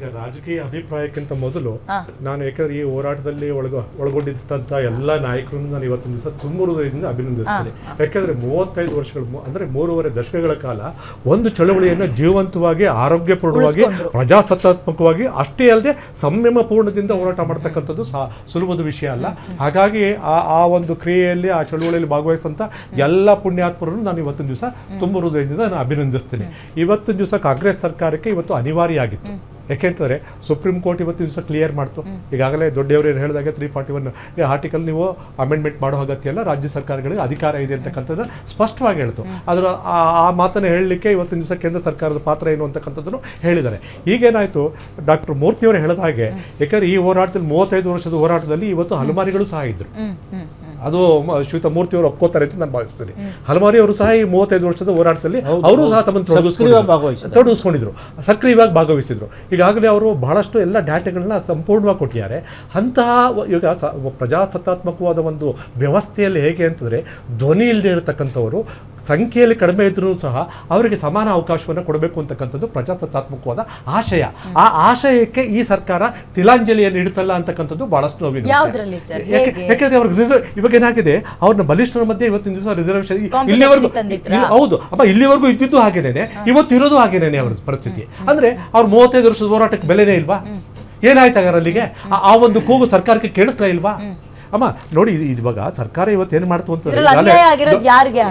ಈಗ ರಾಜಕೀಯ ಅಭಿಪ್ರಾಯಕ್ಕಿಂತ ಮೊದಲು. ನಾನು ಯಾಕಂದ್ರೆ ಈ ಹೋರಾಟದಲ್ಲಿ ಒಳಗ ಒಳಗೊಂಡಿದ್ದಂತ ಎಲ್ಲ ನಾಯಕರನ್ನು ನಾನು ಇವತ್ತಿನ ದಿವಸ ತುಂಬ ಹೃದಯದಿಂದ ಅಭಿನಂದಿಸ್ತೇನೆ. ಯಾಕಂದ್ರೆ ಮೂವತ್ತೈದು ವರ್ಷಗಳು ಅಂದ್ರೆ ಮೂರುವರೆ ದಶಕಗಳ ಕಾಲ ಒಂದು ಚಳವಳಿಯನ್ನು ಜೀವಂತವಾಗಿ ಆರೋಗ್ಯಪೂರ್ಣವಾಗಿ. ಪ್ರಜಾಸತ್ತಾತ್ಮಕವಾಗಿ ಅಷ್ಟೇ ಅಲ್ಲದೆ ಸಂಯಮ ಪೂರ್ಣದಿಂದ ಹೋರಾಟ ಮಾಡ್ತಕ್ಕಂಥದ್ದು ಸುಲಭದ ವಿಷಯ ಅಲ್ಲ. ಹಾಗಾಗಿ ಆ ಆ ಒಂದು ಕ್ರಿಯೆಯಲ್ಲಿ ಆ ಚಳುವಳಿಯಲ್ಲಿ ಭಾಗವಹಿಸಿದಂಥ ಎಲ್ಲ ಪುಣ್ಯಾತ್ಮರನ್ನು ನಾನು ಇವತ್ತಿನ ದಿವಸ ತುಂಬ ಹೃದಯದಿಂದ ನಾನು ಅಭಿನಂದಿಸ್ತೇನೆ. ಇವತ್ತಿನ ದಿವಸ ಕಾಂಗ್ರೆಸ್ ಸರ್ಕಾರಕ್ಕೆ ಇವತ್ತು ಅನಿವಾರ್ಯ ಆಗಿತ್ತು. ಯಾಕೆಂತಂದ್ರೆ ಸುಪ್ರೀಂ ಕೋರ್ಟ್ ಇವತ್ತು ದಿವಸ ಕ್ಲಿಯರ್ ಮಾಡ್ತು. ಈಗಾಗಲೇ ದೊಡ್ಡವರು ಏನು ಹೇಳಿದಾಗ ತ್ರೀ ಫಾರ್ಟಿ ಒನ್ ಆರ್ಟಿಕಲ್ ನೀವು ಅಮೆಂಡ್ಮೆಂಟ್ ಮಾಡೋ ಅಗತ್ಯ ಅಲ್ಲ ರಾಜ್ಯ ಸರ್ಕಾರಗಳಿಗೆ ಅಧಿಕಾರ ಇದೆ ಅಂತಕ್ಕಂಥದ್ದು ಸ್ಪಷ್ಟವಾಗಿ ಹೇಳ್ತು. ಅದರ ಆ- ಮಾತನ್ನು ಹೇಳಲಿಕ್ಕೆ ಇವತ್ತಿನ ದಿವಸ ಕೇಂದ್ರ ಸರ್ಕಾರದ ಪಾತ್ರ ಏನು ಅಂತಕ್ಕಂಥದ್ದನ್ನು ಹೇಳಿದ್ದಾರೆ. ಈಗೇನಾಯಿತು ಡಾಕ್ಟರ್ ಮೂರ್ತಿಯವರು ಹೇಳಿದ ಹಾಗೆ ಯಾಕಂದ್ರೆ ಈ ಹೋರಾಟದಲ್ಲಿ ಮೂವತ್ತೈದು ವರ್ಷದ ಹೋರಾಟದಲ್ಲಿ ಇವತ್ತು ಹನುಮಾನಿಗಳು ಸಹ ಹ್ಮ್. ಅದು ಶ್ರೀತ ಮೂರ್ತಿಯವರು ಒಪ್ಕೋತಾರೆ ಅಂತ ನಾನು ಭಾವಿಸ್ತೀನಿ. ಹಲಮಾರಿ ಅವರು ಸಹ ಈ ಮೂವತ್ತೈದು ವರ್ಷದ ಹೋರಾಟದಲ್ಲಿ ಅವರು ಸಹ ತಮ್ಮ. ತೊಡಗಿಸ್ಕೊಂಡಿದ್ರು. ಸಕ್ರಿಯವಾಗಿ ಭಾಗವಹಿಸಿದ್ರು. ಈಗಾಗಲೇ ಅವರು ಬಹಳಷ್ಟು ಎಲ್ಲ ಡಾಟಾಗಳನ್ನ ಸಂಪೂರ್ಣವಾಗಿ ಕೊಟ್ಟಿದ್ದಾರೆ. ಅಂತಹ ಈಗ ಪ್ರಜಾಸತ್ತಾತ್ಮಕವಾದ ಒಂದು ವ್ಯವಸ್ಥೆಯಲ್ಲಿ ಹೇಗೆ ಅಂತಂದರೆ ಧ್ವನಿ ಇಲ್ಲದೆ ಇರತಕ್ಕಂಥವರು ಸಂಖ್ಯೆಯಲ್ಲಿ ಕಡಿಮೆ ಇದ್ರೂ ಸಹ ಅವರಿಗೆ ಸಮಾನ ಅವಕಾಶವನ್ನು ಕೊಡಬೇಕು ಅಂತಕ್ಕಂಥದ್ದು ಪ್ರಜಾಸತ್ತಾತ್ಮಕವಾದ ಆಶಯ. ಆ ಆಶಯಕ್ಕೆ ಈ ಸರ್ಕಾರ ತಿಲಾಂಜಲಿಯನ್ನು ಇಡುತ್ತಲ್ಲ ಅಂತಕ್ಕಂಥದ್ದು ಬಹಳಷ್ಟು ನೋವಿನ ಯಾಕೆಂದ್ರೆ ಅವ್ರಿಗೆ ಇವಾಗ ಏನಾಗಿದೆ ಅವ್ರನ್ನ ಬಲಿಷ್ಠರ ಮಧ್ಯೆ ಇವತ್ತಿನ ದಿವಸ ರಿಸರ್ವೇಶನ್ ಇಲ್ಲಿವರೆಗೂ? ಹೌದು. ಅಪ್ಪ ಇಲ್ಲಿವರೆಗೂ ಇದ್ದಿದ್ದು ಹಾಗೇನೆ ಇವತ್ತು ಇರೋದು ಹಾಗೇನೇನೆ ಅವ್ರ ಪರಿಸ್ಥಿತಿ. ಅಂದ್ರೆ ಅವ್ರು ಮೂವತ್ತೈದು ವರ್ಷದ ಹೋರಾಟಕ್ಕೆ ಬೆಲೆನೇ ಇಲ್ವಾ? ಏನಾಯ್ತು ಅಲ್ಲಿಗೆ? ಆ- ಆ ಒಂದು ಕೂಗು ಸರ್ಕಾರಕ್ಕೆ ಕೇಳಿಸ್ತಾ ಇಲ್ವಾ? ಅಮ್ಮ ನೋಡಿ ಇವಾಗ ಸರ್ಕಾರ ಇವತ್ತು ಏನ್ ಮಾಡ್ತು ಅಂತ ಇದ್ರಲ್ಲಿ ಅನ್ಯಾಯ ಆಗಿರೋದು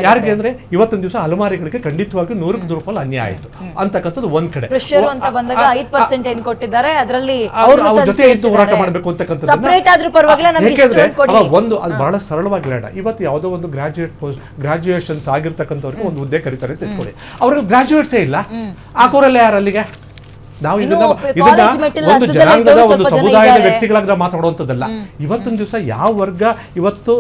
ಯಾರಿಗೆ ಅಂದ್ರೆ ಇವತ್ತೊಂದು ದಿವಸ ಅಲಮಾರಿಗಳಿಗೆ ಖಂಡಿತವಾಗಿ ನೂರಕ್ಕೆ ನೂರು ರೂಪಾಯಿ ಅನ್ಯಾಯ ಆಯ್ತು. ಅಂತಕ್ಕಂಥದ್ದು ಒಂದ್ ಕಡೆ. ಅಂತ ಬಂದಾಗ ಐದ್ ಪರ್ಸೆಂಟ್ ಏನ್ ಕೊಟ್ಟಿದ್ದಾರೆ ಅದರಲ್ಲಿ ಅವರು ಜೊತೆ ಇದ್ದು ಹೋರಾಟ ಮಾಡಬೇಕು ಅಂತಕ್ಕಂಥದ್ದು ಒಂದು ಅದು ಬಹಳ ಸರಳವಾಗಿ ಹೇಳೋಣ. ಇವತ್ತು ಯಾವುದೋ ಒಂದು ಗ್ರಾಜುಯೇಟ್ ಪೋಸ್ಟ್ ಗ್ರಾಜುಯೇಷನ್ಸ್ ಆಗಿರ್ತಕ್ಕಂಥವ್ರಿಗೆ ಒಂದು ಹುದ್ದೆ ಕರೀತಾರೆ ಅಂತ ಇಟ್ಕೊಳ್ಳಿ. ಅವ್ರಿಗೆ ಗ್ರಾಜುಯೇಟ್ಸೇ ಇಲ್ಲ. ಆ ಕೋರಲ್ಲ ಯಾರು ಅಲ್ಲಿಗೆ? ನಾವು ಒಂದು ಜನಾಂಗದ ಒಂದು ಸಮುದಾಯದ ವ್ಯಕ್ತಿಗಳಾಗ ಮಾತಾಡುವಂಥದ್ದಲ್ಲ. ಇವತ್ತಿನ ದಿವಸ ಯಾವ ವರ್ಗ ಇವತ್ತು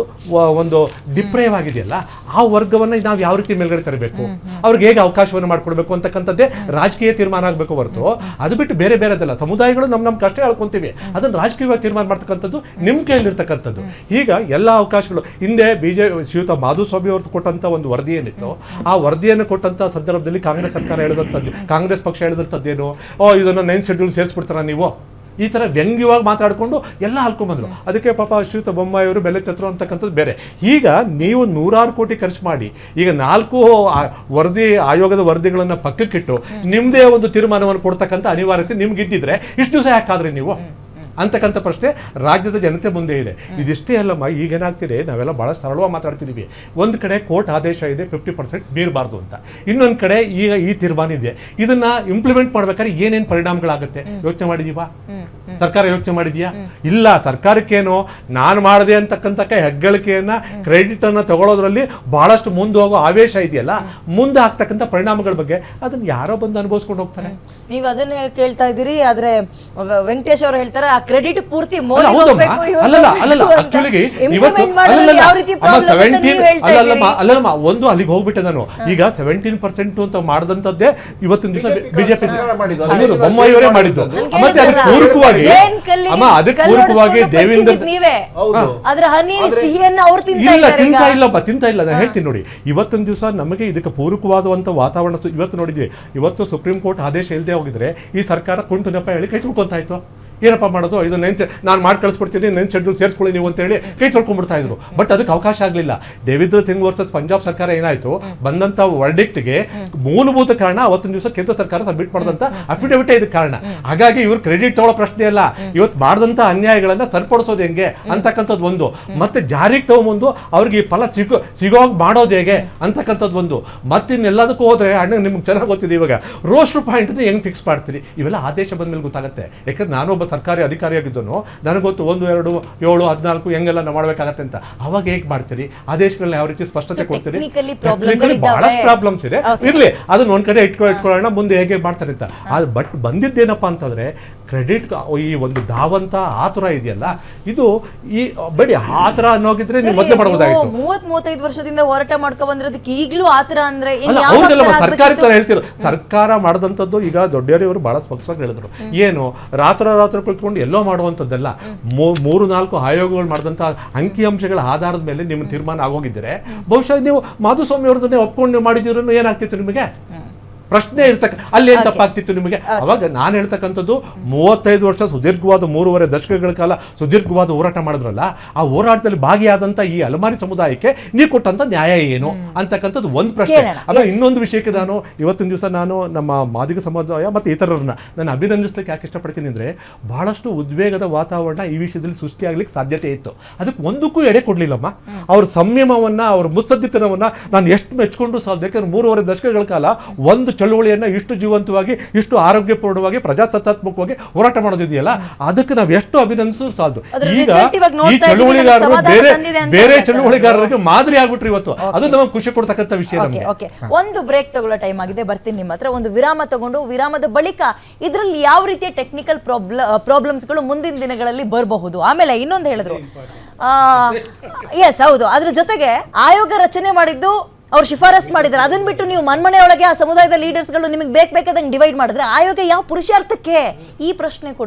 ಒಂದು ಡಿಪ್ರೇಯವಾಗಿದೆಯಲ್ಲ ಆ ವರ್ಗವನ್ನ ನಾವು ಯಾವ ರೀತಿ ಮೇಲ್ಗಡೆ ತರಬೇಕು? ಅವ್ರಿಗೆ ಹೇಗೆ ಅವಕಾಶವನ್ನು ಮಾಡ್ಕೊಡ್ಬೇಕು ಅಂತಕ್ಕಂಥದ್ದೇ ರಾಜಕೀಯ ತೀರ್ಮಾನ ಆಗಬೇಕು ಹೊರತು. ಅದು ಬಿಟ್ಟು ಬೇರೆ ಬೇರೆದಲ್ಲ. ಸಮುದಾಯಗಳು ನಮ್ಮ ನಮ್ಮ ಕಷ್ಟ ಹೇಳ್ಕೊಂತೀವಿ ಅದನ್ನ ರಾಜಕೀಯವಾಗಿ ತೀರ್ಮಾನ ಮಾಡ್ತಕ್ಕಂಥದ್ದು ನಿಮ್ಮ ಕೈಯಲ್ಲಿರ್ತಕ್ಕಂಥದ್ದು. ಈಗ ಎಲ್ಲ ಅವಕಾಶಗಳು ಹಿಂದೆ ಬಿಜೆ ಶ್ರೀಯುತ ಮಾಧುಸ್ವಾಮಿ ಅವರು ಕೊಟ್ಟಂತ ಒಂದು ವರದಿ ಏನಿತ್ತು ಆ ವರದಿಯನ್ನು ಕೊಟ್ಟಂತ ಸಂದರ್ಭದಲ್ಲಿ ಕಾಂಗ್ರೆಸ್ ಸರ್ಕಾರ ಹೇಳಿದಂಥದ್ದು. ಕಾಂಗ್ರೆಸ್ ಪಕ್ಷ ಹೇಳಿದಂಥದ್ದೇನು? ಓ ಇದನ್ನು ನೈನ್ ಶೆಡ್ಯೂಲ್ ಸೇರಿಸ್ಬಿಡ್ತಾರ ನೀವು? ಈ ಥರ ವ್ಯಂಗ್ಯವಾಗಿ ಮಾತಾಡಿಕೊಂಡು ಎಲ್ಲ ಹಾಕೊಂಡ್ಬಂದರು ಅದಕ್ಕೆ ಪಾಪ ಶ್ರೀಯುತ ಬೊಮ್ಮಾಯಿಯವರು ಬೆಲೆ ತೆತ್ತರು ಅಂತಕ್ಕಂಥದ್ದು ಬೇರೆ. ಈಗ ನೀವು ನೂರಾರು ಕೋಟಿ ಖರ್ಚು ಮಾಡಿ ಈಗ ನಾಲ್ಕು ವರದಿ ಆಯೋಗದ ವರದಿಗಳನ್ನು ಪಕ್ಕಕ್ಕಿಟ್ಟು ನಿಮ್ಮದೇ ಒಂದು ತೀರ್ಮಾನವನ್ನು ಕೊಡ್ತಕ್ಕಂಥ ಅನಿವಾರ್ಯತೆ ನಿಮ್ಗೆ ಇದ್ದಿದ್ರೆ ಇಷ್ಟು ದಿವಸ ಯಾಕಾದ್ರೆ ನೀವು? ಅಂತಕ್ಕಂಥ ಪ್ರಶ್ನೆ ರಾಜ್ಯದ ಜನತೆ ಮುಂದೆ ಇದೆ. ಇದಿಷ್ಟೇ ಅಲ್ಲಮ್ಮ ಈಗೇನಾಗ್ತಿದೆ ನಾವೆಲ್ಲ ಭಾಳ ಸರಳವಾಗಿ ಮಾತಾಡ್ತಿದ್ದೀವಿ ಒಂದು ಕಡೆ ಕೋರ್ಟ್ ಆದೇಶ ಇದೆ ಫಿಫ್ಟಿ ಪರ್ಸೆಂಟ್ ಬೀರಬಾರ್ದು ಅಂತ. ಇನ್ನೊಂದು ಕಡೆ ಈಗ ಈ ತೀರ್ಮಾನ ಇದೆ. ಇದನ್ನ ಇಂಪ್ಲಿಮೆಂಟ್ ಮಾಡ್ಬೇಕಾದ್ರೆ ಏನೇನು ಪರಿಣಾಮಗಳಾಗುತ್ತೆ? ಯೋಚನೆ ಮಾಡಿದೀವಾ? ಸರ್ಕಾರ ಯೋಚನೆ ಮಾಡಿದೀಯಾ? ಇಲ್ಲ ಸರ್ಕಾರಕ್ಕೇನು? ನಾನು ಮಾಡಿದೆ ಅಂತಕ್ಕಂಥ ಹೆಗ್ಗಳಿಕೆಯನ್ನ ಕ್ರೆಡಿಟ್ ಅನ್ನ ತಗೊಳ್ಳೋದ್ರಲ್ಲಿ ಬಹಳಷ್ಟು ಮುಂದೆ ಹೋಗೋ ಆವೇಶ ಇದೆಯಲ್ಲ? ಮುಂದೆ ಆಗ್ತಕ್ಕಂಥ ಪರಿಣಾಮಗಳ ಬಗ್ಗೆ ಅದನ್ನ ಯಾರೋ ಬಂದು ಅನುಭವಿಸ್ಕೊಂಡು ಹೋಗ್ತಾರೆ. ನೀವು ಅದನ್ನ ಕೇಳ್ತಾ ಇದ್ದೀರಿ ಆದ್ರೆ ವೆಂಕಟೇಶ್ ಅವರು ಹೇಳ್ತಾರೆ ಆ ಕ್ರೆಡಿಟ್ ಪೂರ್ತಿ ಮೋದಿ. ಹೋಗ್ಬೇಕು ಮಾಡೋದ್ರಲ್ಲಿ ಅಲ್ಲಲ್ಲ, ಯಾವ ರೀತಿ ಪ್ರಾಬ್ಲಮ್ ಅಂತ ನೀವು ಹೇಳ್ತಾ ಅಲ್ಲಲ್ಲಮ್ಮ, ಇದ್ದೀರಿ? ಅಲ್ಲಲ್ಲಮ್ಮ ಒಂದು ಅಲ್ಲಿಗೆ ಹೋಗ್ಬಿಟ್ಟೆ ನಾನು. ಈಗ ಸೆವೆಂಟೀನ್ ಪರ್ಸೆಂಟ್ ಅಂತ ಮಾಡಿದಂತದ್ದೇ ಇವತ್ತಿನ ದಿವಸ ಬಿಜೆಪಿ. ಹೌದು, ಬೊಮ್ಮಾಯಿಯವರೇ ಮಾಡಿದ್ದು. ಮತ್ತೆ ಅದಕ್ಕೆ ಪೂರಕವಾಗಿ ಅಮ್ಮ ಅದಕ್ಕೆ ಪೂರಕವಾಗಿ ದೇವೇಂದ್ರ ನೀವೇ. ಹೌದು. ಆದ್ರೆ ಹನಿ ಸಿಹಿಯನ್ನ ಅವ್ರು ತಿಂತಾ ಇಲ್ಲ ತಿಂತಾ ಇಲ್ಲಪ್ಪ ತಿಂತಾ ಇಲ್ಲ. ನಾನು ಹೇಳ್ತೀನಿ ನೋಡಿ. ಇವತ್ತಿನ ದಿವಸ ನಮಗೆ ಇದಕ್ಕೆ ಪೂರಕವಾದಂತ ವಾತಾವರಣ ಇವತ್ತು ನೋಡಿದ್ವಿ. ಇವತ್ತು ಸುಪ್ರೀಂ ಕೋರ್ಟ್ ಆದೇಶ ಇಲ್ಲದೆ ಹೋಗಿದ್ರೆ ಈ ಸರ್ಕಾರ ಕುಂಟು ನೆಪ ಹೇಳಿ ಕೈ ತುಳ್ಕೊಂತಾ ಇತ್ತು ಏನಪ್ಪ ಮಾಡೋದು? ಇದು ನೆನ್ ನಾನು ಮಾಡಿ ಕಳಿಸ್ಬಿಡ್ತೀನಿ ನೆನ್ ಶೆಡ್ಯೂಲ್ ಸೇರಿಸ್ಕೊಳ್ಳಿ ನೀವು ಅಂತ ಹೇಳಿ ಕೈ ತೊಳ್ಕೊಂಡ್ಬಿಡ್ತಾ ಇದ್ರು. ಬಟ್ ಅದಕ್ಕೆ ಅವಕಾಶ ಆಗಲಿಲ್ಲ. ದೇವೇಂದ್ರ ಸಿಂಗ್ ವರ್ಸಸ್ ಪಂಜಾಬ್ ಸರ್ಕಾರ ಏನಾಯಿತು? ಬಂದಂಥ ವರ್ಡಿಕ್ಟ್ಗೆ ಮೂಲಭೂತ ಕಾರಣ ಅವತ್ತಿನ ದಿವಸ ಕೇಂದ್ರ ಸರ್ಕಾರ ಸಬ್ಮಿಟ್ ಮಾಡಿದಂಥ ಅಫಿಡವಿಟ್ ಇದಕ್ಕೆ ಕಾರಣ. ಹಾಗಾಗಿ ಇವ್ರು ಕ್ರೆಡಿಟ್ ತಗೊಳ್ಳೋ ಪ್ರಶ್ನೆ ಅಲ್ಲ. ಇವತ್ತು ಮಾಡಿದಂಥ ಅನ್ಯಾಯಗಳನ್ನ ಸರಿಪಡಿಸೋದು ಹೆಂಗೆ ಅಂತಕ್ಕಂಥದ್ದು ಒಂದು. ಮತ್ತೆ ಜಾರಿಗೆ ತಗೊಂಬಂದು ಅವ್ರಿಗೆ ಈ ಫಲ ಸಿಗೋ ಹಾಗೆ ಮಾಡೋದು ಹೇಗೆ ಅಂತಕ್ಕಂಥದ್ದು ಒಂದು. ಮತ್ತಿನ್ನೆಲ್ಲದಕ್ಕೂ ಹೋದರೆ ಅಣ್ಣ ನಿಮ್ಗೆ ಚೆನ್ನಾಗಿ ಗೊತ್ತಿದೆ ಇವಾಗ. ರೋಸ್ಟ್ರ್ ಪಾಯಿಂಟ್ ಹೆಂಗೆ ಫಿಕ್ಸ್ ಮಾಡ್ತೀರಿ? ಇವೆಲ್ಲ ಆದೇಶ ಬಂದ ಮೇಲೆ ಗೊತ್ತಾಗುತ್ತೆ. ಯಾಕಂದ್ರೆ ನಾನೊಬ್ಬ ಸರ್ಕಾರಿ ಅಧಿಕಾರಿಯಾಗಿದ್ದನು ನನಗೆ ಗೊತ್ತು ಒಂದು ಎರಡು ಏಳು ಹದಿನಾಲ್ಕು ಹೆಂಗೆಲ್ಲ ನಾವು ಮಾಡ್ಬೇಕಾಗತ್ತೆ ಅಂತ. ಅವಾಗ ಹೇಗೆ ಮಾಡ್ತೀರಿ? ಆದೇಶಗಳನ್ನ ಯಾವ ರೀತಿ ಸ್ಪಷ್ಟತೆ ಕೊಡ್ತೀರಿ? ಬಹಳ. ಪ್ರಾಬ್ಲಮ್ಸ್ ಇದೆ. ಇರಲಿ ಅದನ್ನ ಒಂದ್ ಕಡೆ ಇಟ್ಕೊ ಇಟ್ಕೊಳ್ಳೋಣ ಮುಂದೆ ಹೇಗೆ ಮಾಡ್ತಾರೆ ಅಂತ. ಅದು ಬಟ್ ಬಂದಿದ್ದೇನಪ್ಪ ಅಂತಂದ್ರೆ ಕ್ರೆಡಿಟ್ ಈ ಒಂದು ಧಾವಂತ ಆತುರ ಇದೆಯಲ್ಲ ಇದು ಈ ಬೇಡಿ ಆತರ ಅನ್ನೋಗಿದ್ರೆ ನೀವು ಮೊದಲು ಮಾಡಬಹುದಾಗಿತ್ತು ಮೂವತ್ ಮೂವತ್ತೈದು ವರ್ಷದಿಂದ ಹೋರಾಟ ಮಾಡ್ಕೊ ಬಂದಿರೋದಕ್ಕೆ ಈಗಲೂ ಆತರ ಅಂದ್ರೆ ಸರ್ಕಾರಿ ತರ? ಹೇಳ್ತಿರೋ ಸರ್ಕಾರ ಮಾಡಿದಂಥದ್ದು ಈಗ ದೊಡ್ಡವರು ಬಹಳ ಸ್ಪಷ್ಟವಾಗಿ ಹೇಳಿದ್ರು. ಏನು ರಾತ್ರ ರಾತ್ರಿ ಕುಳಿತುಕೊಂಡು ಎಲ್ಲೋ ಮಾಡುವಂಥದ್ದಲ್ಲ. ಮೂರು ನಾಲ್ಕು ಆಯೋಗಗಳು ಮಾಡಿದಂಥ ಅಂಕಿಅಂಶಗಳ ಆಧಾರದ ಮೇಲೆ ನಿಮ್ಮ ತೀರ್ಮಾನ ಆಗೋಗಿದ್ದರೆ ಬಹುಶಃ ನೀವು ಮಾಧುಸ್ವಾಮಿ ಅವ್ರದನ್ನೇ ಒಪ್ಕೊಂಡು ಮಾಡಿದ್ರು ಏನಾಗ್ತಿತ್ತು ನಿಮಗೆ? ಪ್ರಶ್ನೆ ಇರ್ತಕ್ಕ ಅಲ್ಲಿ ಏನ್ ತಪ್ಪಾಗ್ತಿತ್ತು ನಿಮಗೆ? ಅವಾಗ ನಾನು ಹೇಳ್ತಕ್ಕಂಥದ್ದು ಮೂವತ್ತೈದು ವರ್ಷ ಸುದೀರ್ಘವಾದ ಮೂರುವರೆ ದಶಕಗಳ ಕಾಲ ಸುದೀರ್ಘವಾದ ಹೋರಾಟ ಮಾಡಿದ್ರಲ್ಲ ಆ ಹೋರಾಟದಲ್ಲಿ ಭಾಗಿಯಾದಂತ ಈ ಅಲಮಾರಿ ಸಮುದಾಯಕ್ಕೆ ನೀವು ಕೊಟ್ಟಂತ ನ್ಯಾಯ ಏನು? ಅಂತಕ್ಕಂಥದ್ದು ಒಂದು ಪ್ರಶ್ನೆ. ಅದ ಇನ್ನೊಂದು ವಿಷಯಕ್ಕೆ ನಾನು ಇವತ್ತಿನ ದಿವಸ ನಾನು ನಮ್ಮ ಮಾದಿಗ ಸಮುದಾಯ ಮತ್ತು ಇತರರನ್ನ ನಾನು ಅಭಿನಂದಿಸ್ಲಿಕ್ಕೆ ಯಾಕೆ ಇಷ್ಟಪಡ್ತೀನಿ ಅಂದ್ರೆ ಬಹಳಷ್ಟು ಉದ್ವೇಗದ ವಾತಾವರಣ ಈ ವಿಷಯದಲ್ಲಿ ಸೃಷ್ಟಿಯಾಗ್ಲಿಕ್ಕೆ ಸಾಧ್ಯತೆ ಇತ್ತು. ಅದಕ್ಕೆ ಒಂದಕ್ಕೂ ಎಡೆ ಕೊಡ್ಲಿಲ್ಲಮ್ಮ. ಅವ್ರ ಸಂಯಮವನ್ನ ಅವ್ರ ಮುತ್ಸದ್ದಿತನವನ್ನ ನಾನು ಎಷ್ಟು ಮೆಚ್ಕೊಂಡು ಸಾಧ್ಯ. ಯಾಕಂದ್ರೆ ಮೂರುವರೆ ದಶಕಗಳ ಕಾಲ ಒಂದು ಚಳುವಳಿಯನ್ನ ಇಷ್ಟು ಜೀವಂತವಾಗಿ ಇಷ್ಟು ಆರೋಗ್ಯಪೂರ್ಣವಾಗಿ ಪ್ರಜಾಸತ್ತಾತ್ಮಕವಾಗಿ ಹೋರಾಟ ಮಾಡೋದಿದೆಯಲ್ಲ ಅದಕ್ಕೆ ನಾವು ಎಷ್ಟು ಅಭಿನಂದಿಸೋ ಸಾಧ್ಯ. ಈಗ ಈ ಚಳುವಳಿಗಾರರು ಬೇರೆ ಬೇರೆ ಚಳುವಳಿಗಾರರಿಗೆ ಮಾದರಿ ಆಗ್ಬಿಟ್ರಿ ಇವತ್ತು. ಅದು ನಮಗೆ ಖುಷಿ ಕೊಡ್ತಕ್ಕಂಥ ವಿಷಯ ಓಕೆ ಓಕೆ ಒಂದು ಬ್ರೇಕ್ ತಗೊಳ್ಳೋ ಟೈಮ್ ಆಗಿದೆ ಬರ್ತೀನಿ ನಿಮ್ಮ ಹತ್ರ. ಒಂದು ವಿರಾಮ ತಗೊಂಡು ವಿರಾಮದ ಬಳಿಕ ಇದರಲ್ಲಿ ಯಾವ ರೀತಿಯ ಟೆಕ್ನಿಕಲ್ ಪ್ರಾಬ್ಲ ಪ್ರಾಬ್ಲಮ್ಸ್ಗಳು ಮುಂದಿನ ದಿನಗಳಲ್ಲಿ ಬರಬಹುದು? ಆಮೇಲೆ ಇನ್ನೊಂದು ಹೇಳಿದ್ರು. ಎಸ್ ಹೌದು. ಅದ್ರ ಜೊತೆಗೆ ಆಯೋಗ ರಚನೆ ಮಾಡಿದ್ದು ಅವ್ರು ಶಿಫಾರಸ್ ಮಾಡಿದ್ದಾರೆ. ಅದನ್ನ ಬಿಟ್ಟು ನೀವು ಮನ್ಮನೆಯೊಳಗೆ ಆ ಸಮುದಾಯದ ಲೀಡರ್ಸ್ಗಳು ನಿಮಗೆ ಬೇಕು ಬೇಕಾದಂಗೆ ಡಿವೈಡ್ ಮಾಡಿದ್ರೆ ಆಯೋಗ ಯಾವ ಪುರುಷಾರ್ಥಕ್ಕೆ ಈ ಪ್ರಶ್ನೆ ಕೂಡ